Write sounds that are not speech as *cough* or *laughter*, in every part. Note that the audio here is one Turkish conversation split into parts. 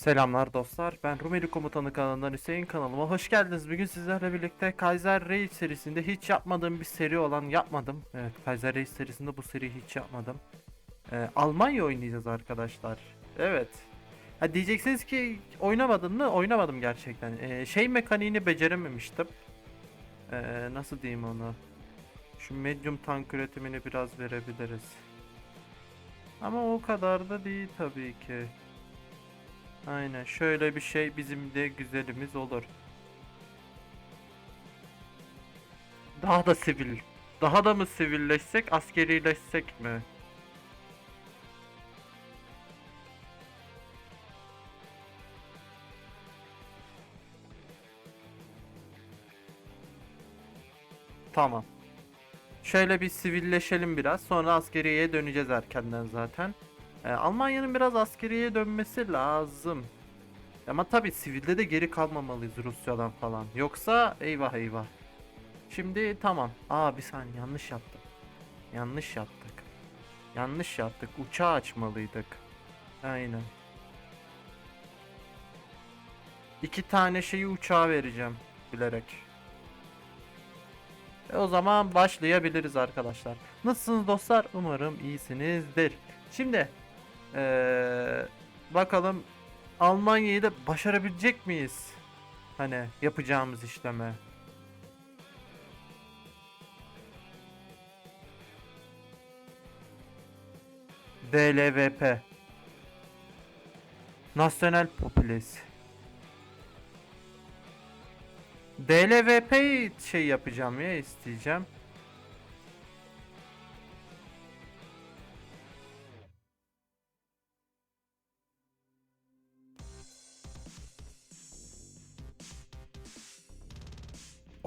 Selamlar dostlar. Ben Rumeli Komutanı kanalından Hüseyin kanalıma hoş geldiniz. Bugün sizlerle birlikte Kaiser Reis serisinde hiç yapmadığım bir seri olan yapmadım. Evet, Kaiser Reis serisinde bu seriyi hiç yapmadım. Ee, Almanya oynayacağız arkadaşlar. Evet. Ha diyeceksiniz ki oynamadın mı? Oynamadım gerçekten. Ee, şey mekaniğini becerememiştim. Ee, nasıl diyeyim onu? Şu medium tank üretimini biraz verebiliriz. Ama o kadar da değil tabii ki. Aynen şöyle bir şey bizim de güzelimiz olur. Daha da sivil. Daha da mı sivilleşsek, askerileşsek mi? Tamam. Şöyle bir sivilleşelim biraz. Sonra askeriye döneceğiz erkenden zaten. Ee, Almanya'nın biraz askeriye dönmesi lazım. Ama tabii sivilde de geri kalmamalıyız Rusya'dan falan. Yoksa eyvah eyvah. Şimdi tamam. Aa bir saniye yanlış yaptım. Yanlış yaptık. Yanlış yaptık. Uçağı açmalıydık. Aynen. İki tane şeyi uçağa vereceğim bilerek. E o zaman başlayabiliriz arkadaşlar. Nasılsınız dostlar? Umarım iyisinizdir. Şimdi ee, bakalım Almanya'yı da başarabilecek miyiz? Hani yapacağımız işleme. DLVP Nasyonel Popüles DLVP şey yapacağım ya isteyeceğim.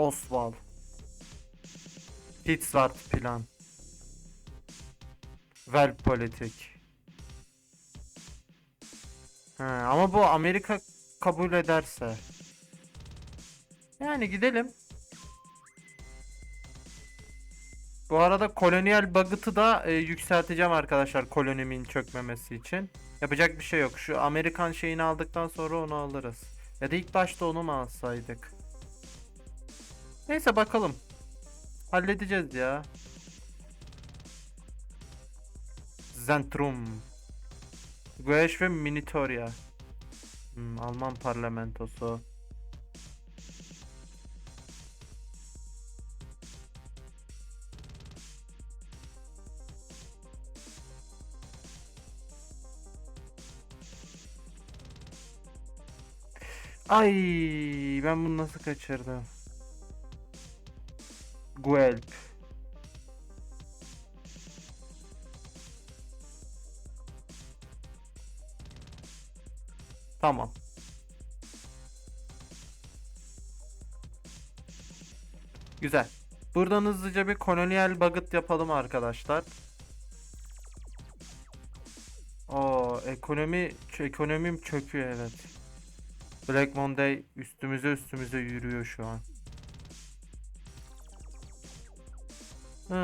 Oswald. Fitzward plan. Well politik. Ha, ama bu Amerika kabul ederse. Yani gidelim. Bu arada kolonyal bagıtı da e, yükselteceğim arkadaşlar kolonimin çökmemesi için. Yapacak bir şey yok. Şu Amerikan şeyini aldıktan sonra onu alırız. Ya da ilk başta onu mu alsaydık? Neyse bakalım. Halledeceğiz ya. Zentrum. Gueş ve Minitoria. Hmm, Alman parlamentosu. Ay ben bunu nasıl kaçırdım? Guelp. Tamam. Güzel. Buradan hızlıca bir kolonyal bagıt yapalım arkadaşlar. O ekonomi ekonomim çöküyor evet. Black Monday üstümüze üstümüze yürüyor şu an. Hmm.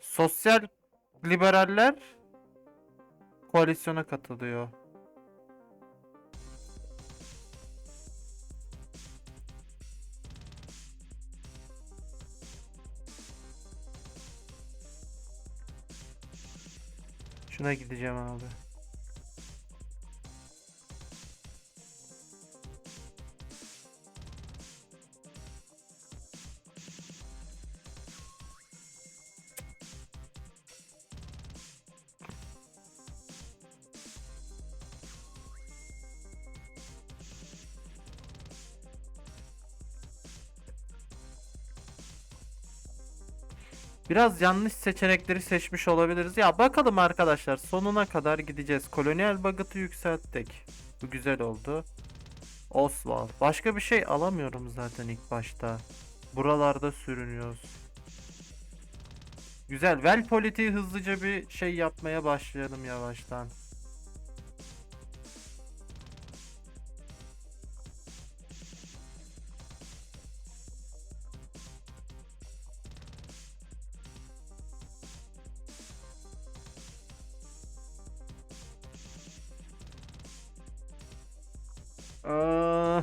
Sosyal liberaller koalisyona katılıyor. Şuna gideceğim abi. Biraz yanlış seçenekleri seçmiş olabiliriz. Ya bakalım arkadaşlar sonuna kadar gideceğiz. Kolonyal bagıtı yükselttik. Bu güzel oldu. Oswald. Başka bir şey alamıyorum zaten ilk başta. Buralarda sürünüyoruz. Güzel. Well politiği hızlıca bir şey yapmaya başlayalım yavaştan.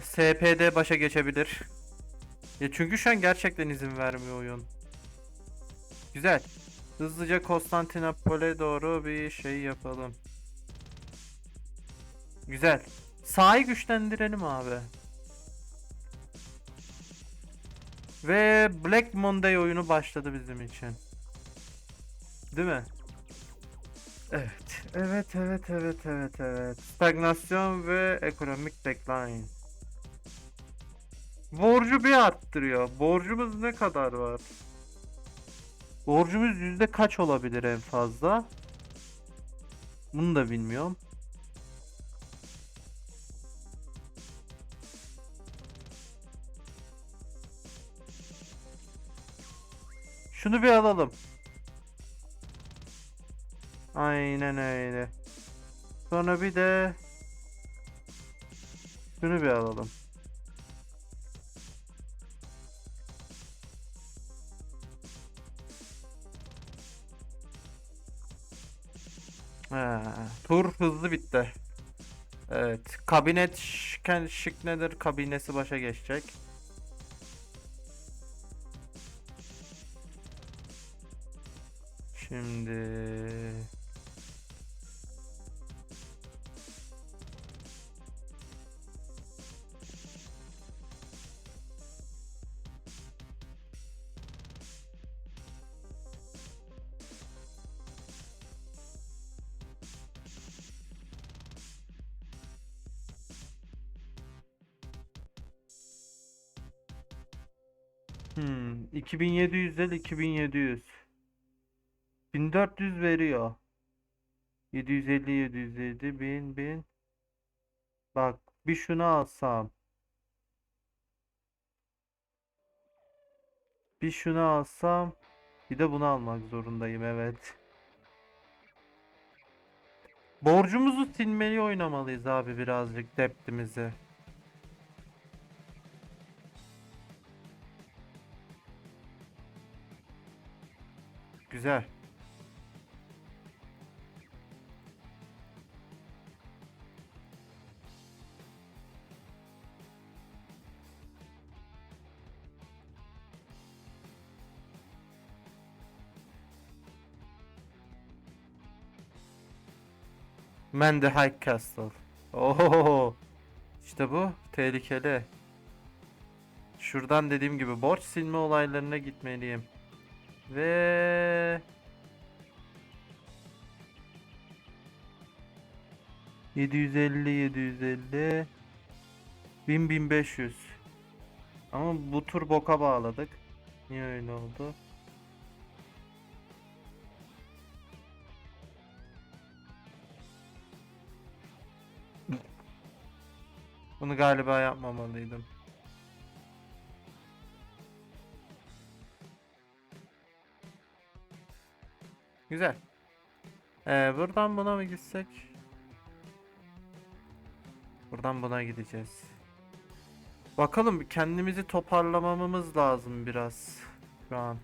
SPD başa geçebilir. Ya çünkü şu an gerçekten izin vermiyor oyun. Güzel. Hızlıca Konstantinopol'e doğru bir şey yapalım. Güzel. Sahayı güçlendirelim abi. Ve Black Monday oyunu başladı bizim için. Değil mi? Evet. Evet, evet, evet, evet, evet. Stagnasyon ve ekonomik decline. Borcu bir arttırıyor. Borcumuz ne kadar var? Borcumuz yüzde kaç olabilir en fazla? Bunu da bilmiyorum. Şunu bir alalım. Aynen öyle. Sonra bir de şunu bir alalım. Ha, tur hızlı bitti. Evet. Kabinet şık, şık nedir? Kabinesi başa geçecek. Şimdi 2700 del 2700. 1400 veriyor. 750 750 1000 1000. Bak bir şunu alsam. Bir şunu alsam. Bir de bunu almak zorundayım evet. Borcumuzu silmeli oynamalıyız abi birazcık deptimizi. Güzel. Mandy High Castle. Oho. İşte bu tehlikeli. Şuradan dediğim gibi borç silme olaylarına gitmeliyim. Ve 750 750 1000 1500 Ama bu tur boka bağladık. Niye öyle oldu? Bunu galiba yapmamalıydım. Güzel. Ee, buradan buna mı gitsek? Buradan buna gideceğiz. Bakalım kendimizi toparlamamız lazım biraz şu an.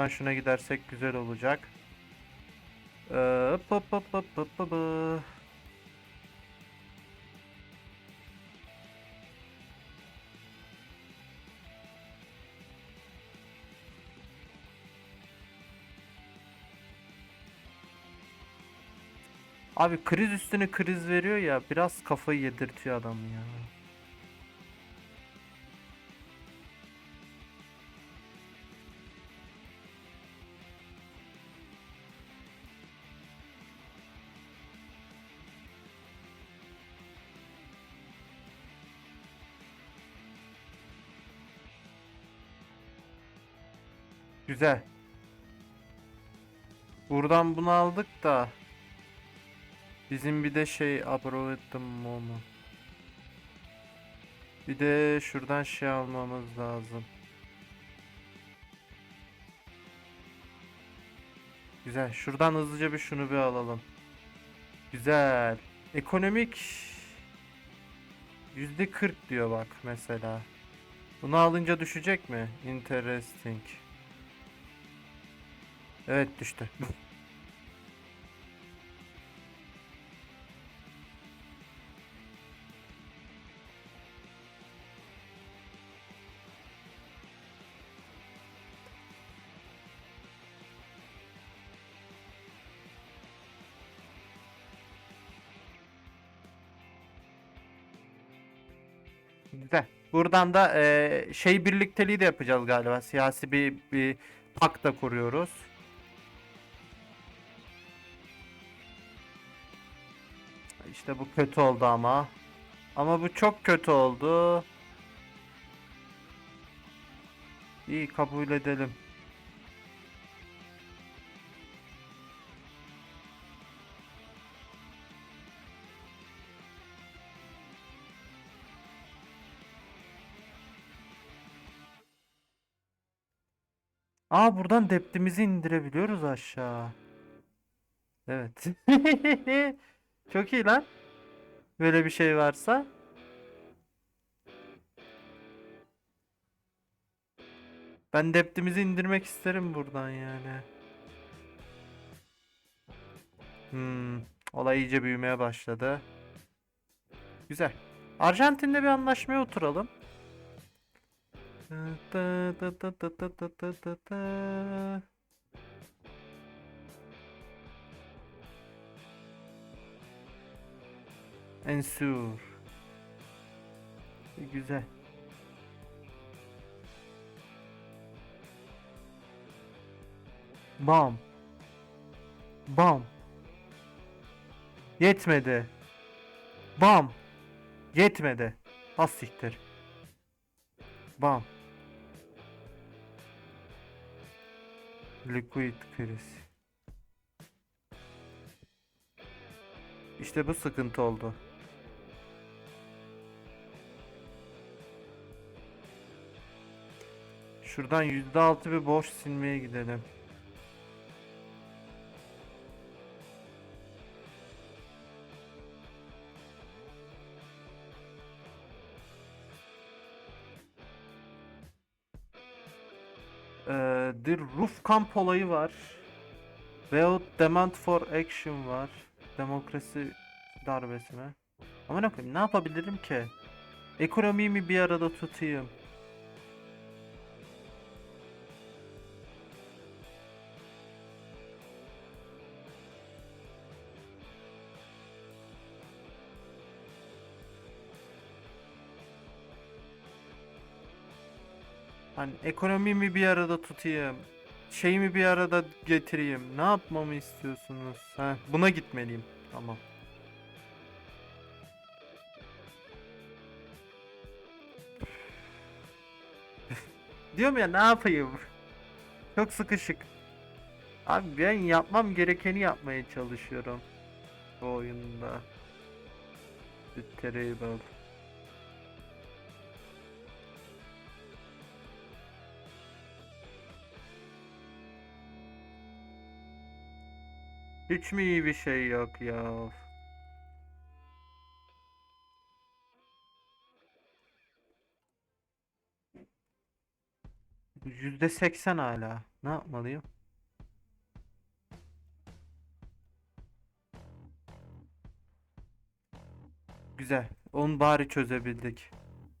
Şuradan şuna gidersek güzel olacak. Ee, hop hop hop hop hop. Abi kriz üstüne kriz veriyor ya biraz kafayı yedirtiyor adamı ya. Güzel. Buradan bunu aldık da bizim bir de şey Abrovettim mu? Bir de şuradan şey almamız lazım. Güzel. Şuradan hızlıca bir şunu bir alalım. Güzel. Ekonomik yüzde 40 diyor bak mesela. Bunu alınca düşecek mi? Interesting. Evet düştü. Güzel. Buradan da eee, şey birlikteliği de yapacağız galiba. Siyasi bir, bir pakt da kuruyoruz. İşte bu kötü oldu ama. Ama bu çok kötü oldu. İyi kabul edelim. Aa buradan deptimizi indirebiliyoruz aşağı. Evet. *laughs* Çok iyi lan. Böyle bir şey varsa. Ben deptimizi indirmek isterim buradan yani. Hmm, olay iyice büyümeye başladı. Güzel. Arjantin'le bir anlaşmaya oturalım. Ta ta ta ta ta ta ta ta ta. Ensure. Güzel. Bam. Bam. Yetmedi. Bam. Yetmedi. Az siktir. Bam. Liquid kriz. İşte bu sıkıntı oldu. Şuradan %6 bir borç silmeye gidelim. Ee, The Roof Camp olayı var. Veyahut Demand for Action var. Demokrasi darbesi mi? Ama ne koyayım ne yapabilirim ki? Ekonomiyi mi bir arada tutayım? Hani ekonomimi bir arada tutayım. Şeyimi bir arada getireyim. Ne yapmamı istiyorsunuz? Ha, buna gitmeliyim. Tamam. *laughs* Diyorum ya ne yapayım? Çok sıkışık. Abi ben yapmam gerekeni yapmaya çalışıyorum. Bu oyunda. The Terrible. Hiç mi iyi bir şey yok ya? Yüzde seksen hala. Ne yapmalıyım? Güzel. Onu bari çözebildik.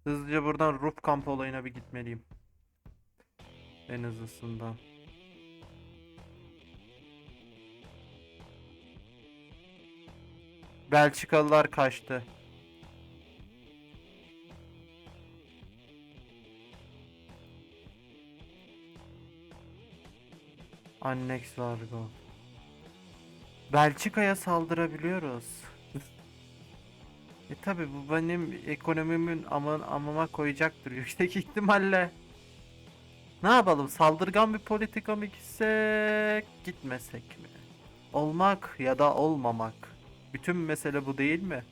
Hızlıca buradan roof kamp olayına bir gitmeliyim. En hızlısından. Belçikalılar kaçtı. Annex Largo. Belçika'ya saldırabiliyoruz. e tabi bu benim ekonomimin aman amama koyacaktır *laughs* yüksek ihtimalle. Ne yapalım? Saldırgan bir politika mı gitsek, gitmesek mi? Olmak ya da olmamak. Bütün mesele bu değil mi?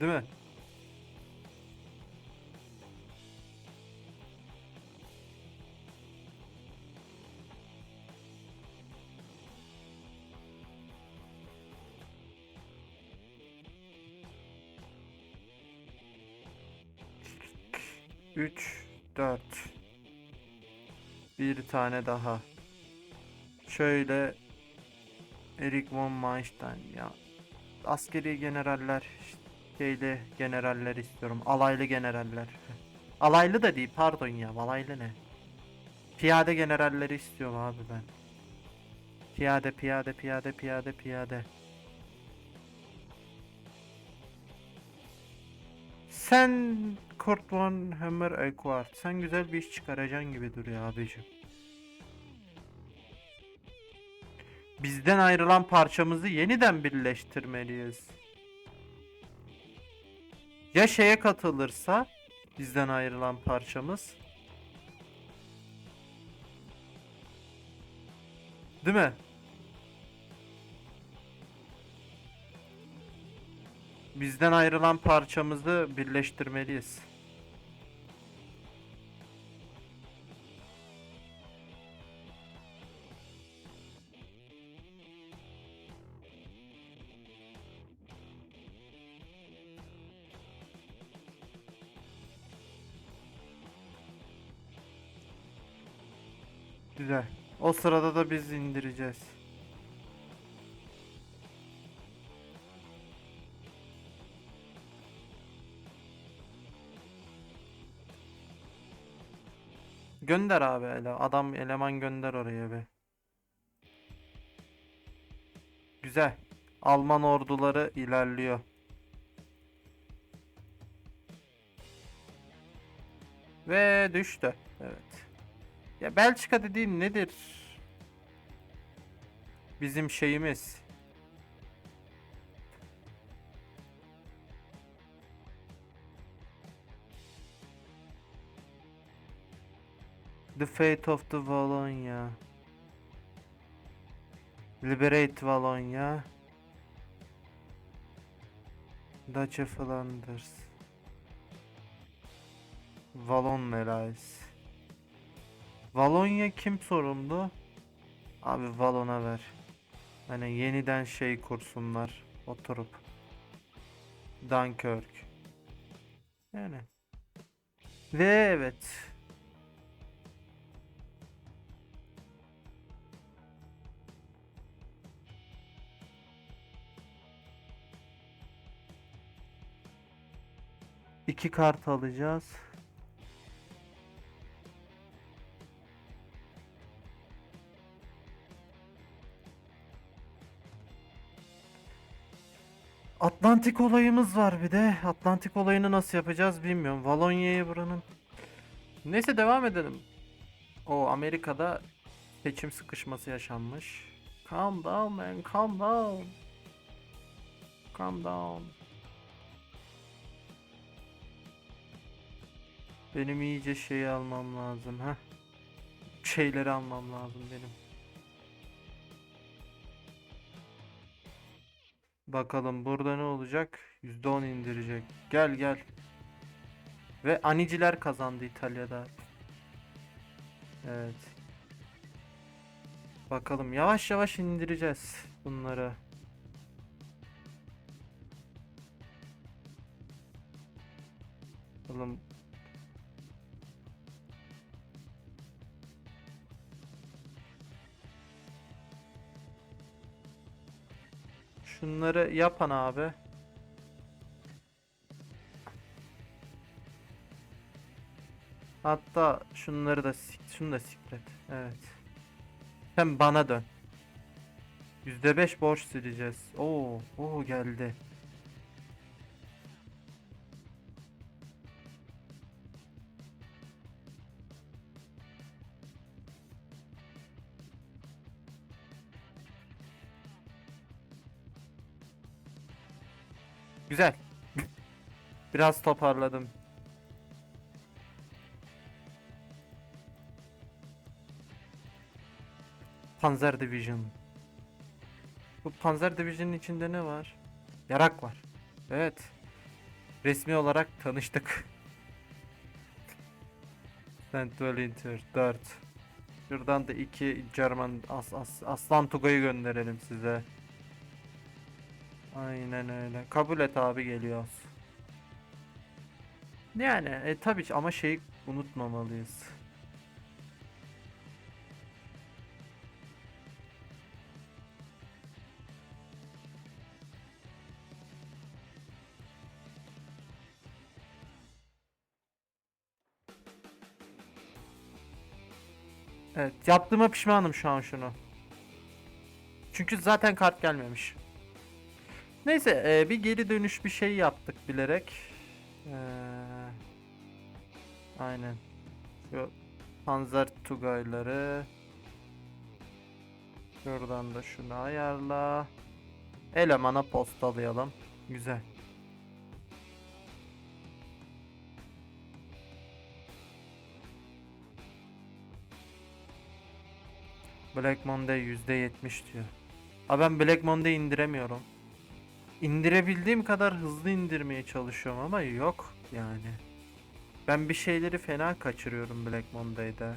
Değil mi? Üç, dört. Bir tane daha. Şöyle Erik von Manstein ya. Askeri generaller şeyli generaller istiyorum. Alaylı generaller. Alaylı da değil pardon ya. Alaylı ne? Piyade generalleri istiyorum abi ben. Piyade piyade piyade piyade piyade. Sen Kurt von Hammer Equart. Sen güzel bir iş çıkaracaksın gibi duruyor abicim. Bizden ayrılan parçamızı yeniden birleştirmeliyiz. Ya şeye katılırsa bizden ayrılan parçamız. Değil mi? Bizden ayrılan parçamızı birleştirmeliyiz. Güzel. O sırada da biz indireceğiz. Gönder abi ele. Adam eleman gönder oraya be. Güzel. Alman orduları ilerliyor. Ve düştü. Evet. Ya Belçika dediğin nedir? Bizim şeyimiz. The fate of the Wallonia. Liberate Wallonia. Duchy of Flanders. Wallon Allies. Valonya kim sorumlu? Abi Valon'a ver. Hani yeniden şey kursunlar oturup. Dunkirk. Yani. Ve evet. İki kart alacağız. Atlantik olayımız var bir de. Atlantik olayını nasıl yapacağız bilmiyorum. Valonya'yı buranın. Neyse devam edelim. O Amerika'da seçim sıkışması yaşanmış. Calm down man, calm down. Calm down. Benim iyice şeyi almam lazım ha. Şeyleri almam lazım benim. Bakalım burada ne olacak? %10 indirecek. Gel gel. Ve Aniciler kazandı İtalya'da. Evet. Bakalım yavaş yavaş indireceğiz bunları. Bakalım. Şunları yapan abi. Hatta şunları da sik- şunu da siklet. Evet. Sen bana dön. %5 borç sileceğiz. Oo, oo geldi. Güzel. Biraz toparladım. Panzer Division. Bu Panzer Division'ın içinde ne var? Yarak var. Evet. Resmi olarak tanıştık. Central Inter 4. Şuradan da iki German as, as, Aslan Tugay'ı gönderelim size. Aynen öyle. Kabul et abi geliyoruz. Yani e, tabii ki ama şey unutmamalıyız. Evet, yaptığıma pişmanım şu an şunu. Çünkü zaten kart gelmemiş. Neyse, e, bir geri dönüş bir şey yaptık bilerek. Eee aynen. Şu Panzer Tugayları. Şuradan da şunu ayarla. Elemana postalayalım. Güzel. Black Monday %70 diyor. Abi ben Black Monday indiremiyorum. İndirebildiğim kadar hızlı indirmeye çalışıyorum ama yok yani. Ben bir şeyleri fena kaçırıyorum Black Monday'da.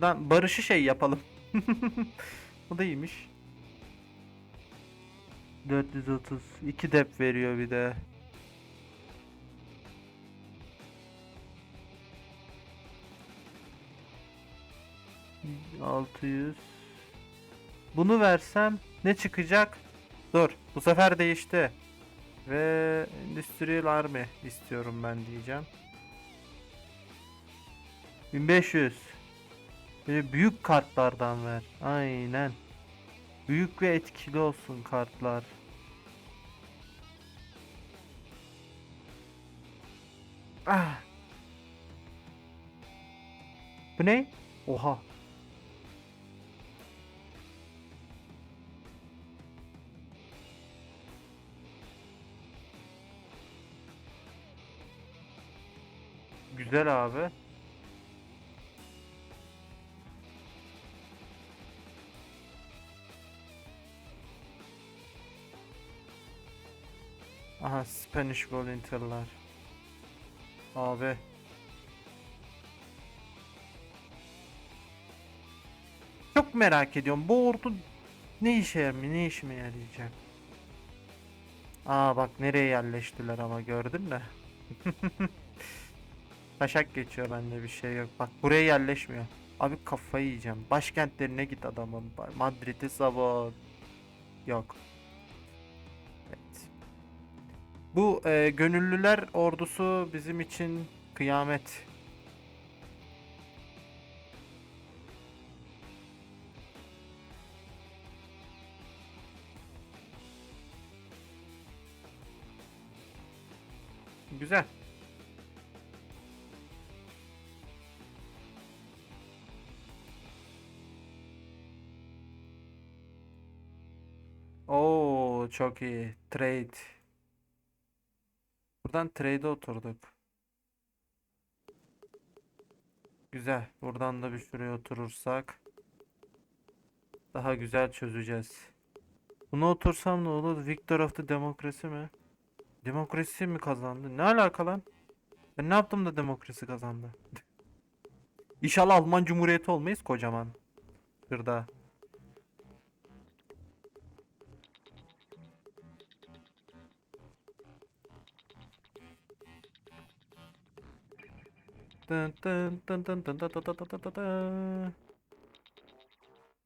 Şuradan barışı şey yapalım. *laughs* O da iyiymiş. 430. 2 dep veriyor bir de. Altı yüz. Bunu versem ne çıkacak? Dur. Bu sefer değişti. Ve Industrial Army istiyorum ben diyeceğim. 1500. Böyle büyük kartlardan ver. Aynen. Büyük ve etkili olsun kartlar. Ah. Bu ne? Oha. Güzel abi. Aha Spanish Volunteer'lar. Abi. Çok merak ediyorum. Bu ordu ne işe yaramıyor? Ne işime yarayacak? Aa bak nereye yerleştiler ama gördün mü? *laughs* Taşak geçiyor bende bir şey yok. Bak buraya yerleşmiyor. Abi kafayı yiyeceğim. Başkentlerine git adamın. Madrid'i savun. Yok. Bu e, gönüllüler ordusu bizim için kıyamet. Güzel. Oo çok iyi. Trade. Buradan trade'e oturduk. Güzel. Buradan da bir şuraya oturursak daha güzel çözeceğiz. Buna otursam ne olur? Victor of the Democracy mi? Demokrasi mi kazandı? Ne alaka lan? Ben ne yaptım da demokrasi kazandı? *laughs* İnşallah Alman Cumhuriyeti olmayız kocaman. Şurada.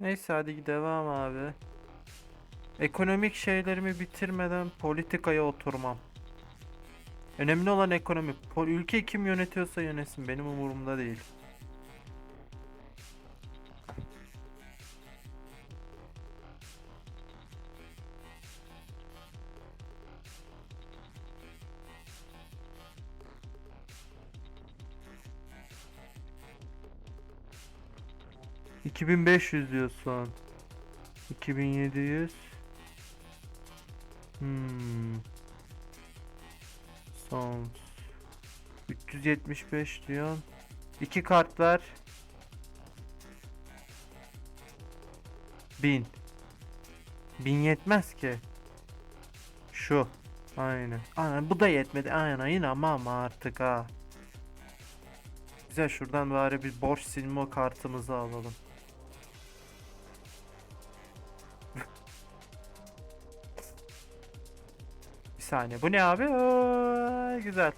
Neyse hadi devam abi. Ekonomik şeylerimi bitirmeden politikaya oturmam. Önemli olan ekonomi. Ülke kim yönetiyorsa yönetsin. Benim umurumda değil. ...2500 diyorsun. 2700. Hmm. Son. 375 diyorsun. İki kart ver. 1000. 1000 yetmez ki. Şu. Aynen. Aynen bu da yetmedi. Aynen yine ama ama artık ha. Güzel şuradan bari bir borç silme kartımızı alalım. Bir saniye. Bu ne abi? Aa, güzel.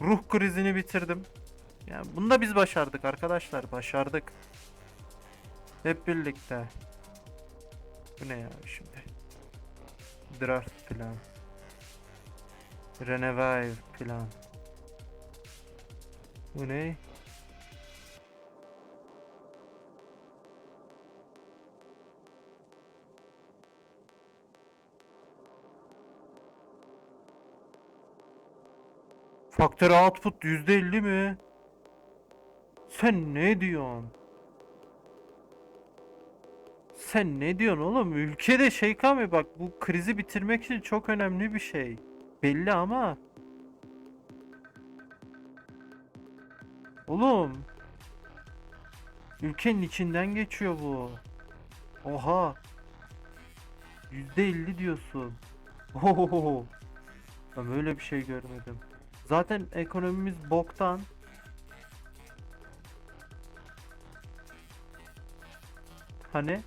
Ruh krizini bitirdim. Yani bunu da biz başardık arkadaşlar. Başardık. Hep birlikte. Bu ne ya şimdi? Draft plan. Renevive plan. Bu ne? Faktör output %50 mi? Sen ne diyorsun? Sen ne diyorsun oğlum? Ülkede şey kalmıyor bak bu krizi bitirmek için çok önemli bir şey. Belli ama. Oğlum. Ülkenin içinden geçiyor bu. Oha. %50 diyorsun. Ohohoho. Ben böyle bir şey görmedim. Zaten ekonomimiz boktan. Hani?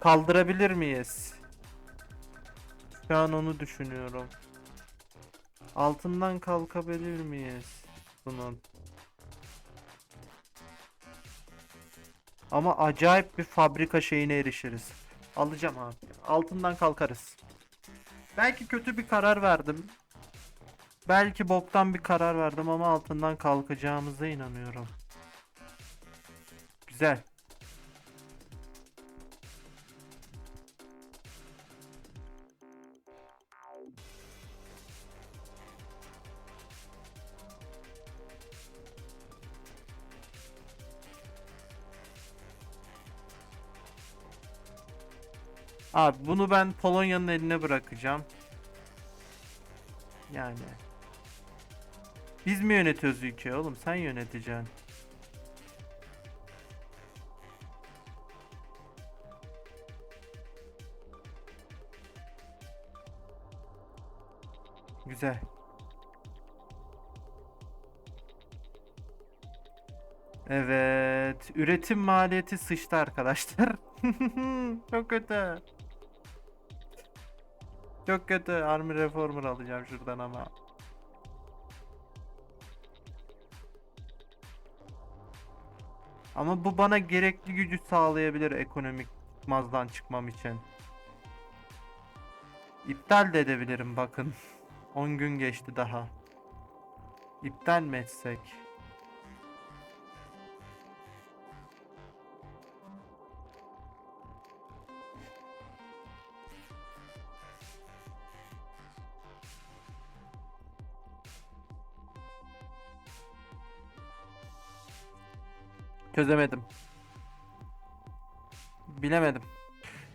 Kaldırabilir miyiz? Şu an onu düşünüyorum. Altından kalkabilir miyiz bunun? Ama acayip bir fabrika şeyine erişiriz. Alacağım abi. Altından kalkarız. Belki kötü bir karar verdim. Belki boktan bir karar verdim ama altından kalkacağımıza inanıyorum. Güzel. Abi bunu ben Polonya'nın eline bırakacağım. Yani. Biz mi yönetiyoruz ülkeyi oğlum? Sen yöneteceksin. Güzel. Evet. Üretim maliyeti sıçtı arkadaşlar. *laughs* Çok kötü. Çok kötü. Army Reformer alacağım şuradan ama. Ama bu bana gerekli gücü sağlayabilir ekonomik mazdan çıkmam için. İptal de edebilirim bakın. *laughs* 10 gün geçti daha. İptal mi etsek? Çözemedim. Bilemedim.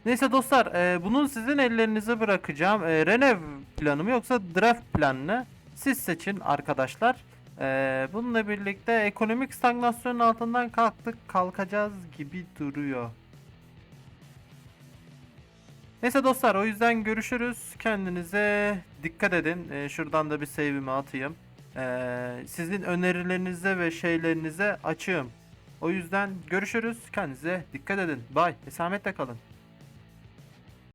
Neyse dostlar, e, bunu sizin ellerinize bırakacağım. E, Renev planı mı yoksa draft planını siz seçin arkadaşlar. E, bununla birlikte ekonomik stagnasyonun altından kalktık, kalkacağız gibi duruyor. Neyse dostlar, o yüzden görüşürüz. Kendinize dikkat edin. E, şuradan da bir save'imi atayım. E, sizin önerilerinize ve şeylerinize açığım. O yüzden görüşürüz. Kendinize dikkat edin. Bye. Esametle kalın.